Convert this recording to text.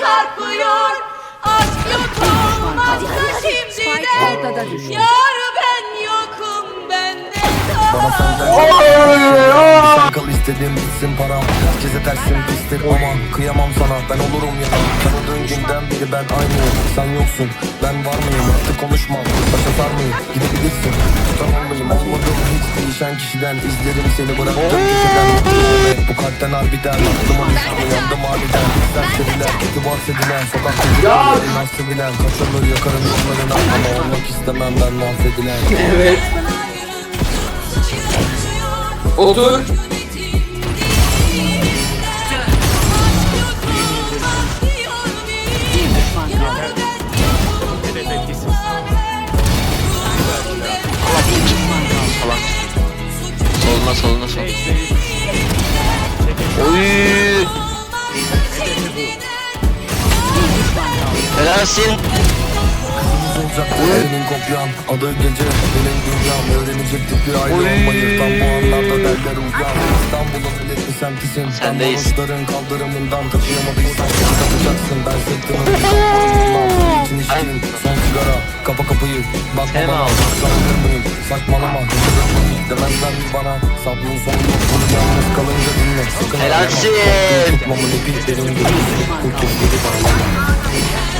çarpıyor. Aşk yok olmazsa şimdiden. Yar ben yokum bende Bana kal senden Sen kal istediğim bitsin param. Herkese tersim pistir. Ama Kıyamam sana. Ben olurum ya. Tanıdığın günden beri ben aynıyım. Sen yoksun ben var mıyım? Artık konuşmam başa sarmayayım Gidebilirsin. Tutamam mıyım? Olmadığım hiç değişen kişiden izlerim seni. Bıraktığım kişiden kalpten harbiden Aklıma düştü yandım harbiden Serseriler kötü bahsedilen Sokakta yürüyenlerin hastedilen Kaçırılır yakarım yollarına Ama olmak istemem ben mahvedilen Evet. Otur. Soluna soluna sol. Oy. Helalsin. olacak Senin kopyan adı gece benim dünyam. Öğrenecektik bir Oy. olmayı. Tam bu anlarda derler uyan İstanbul'un iletli semtisin. Sendeyiz. Damlamışların kaldırımından taşıyamadıysan Seni takacaksın ben Bundan için içtiğin son sigara Kapa kapıyı. Bakma Sen bana al. Sanır mıyım? Saçmalama demezler mi bana? Sabrın sonu yok kalınca dinle Sakın Helalsin. Tutmamın ipi benim gözüm Kurtul geri bana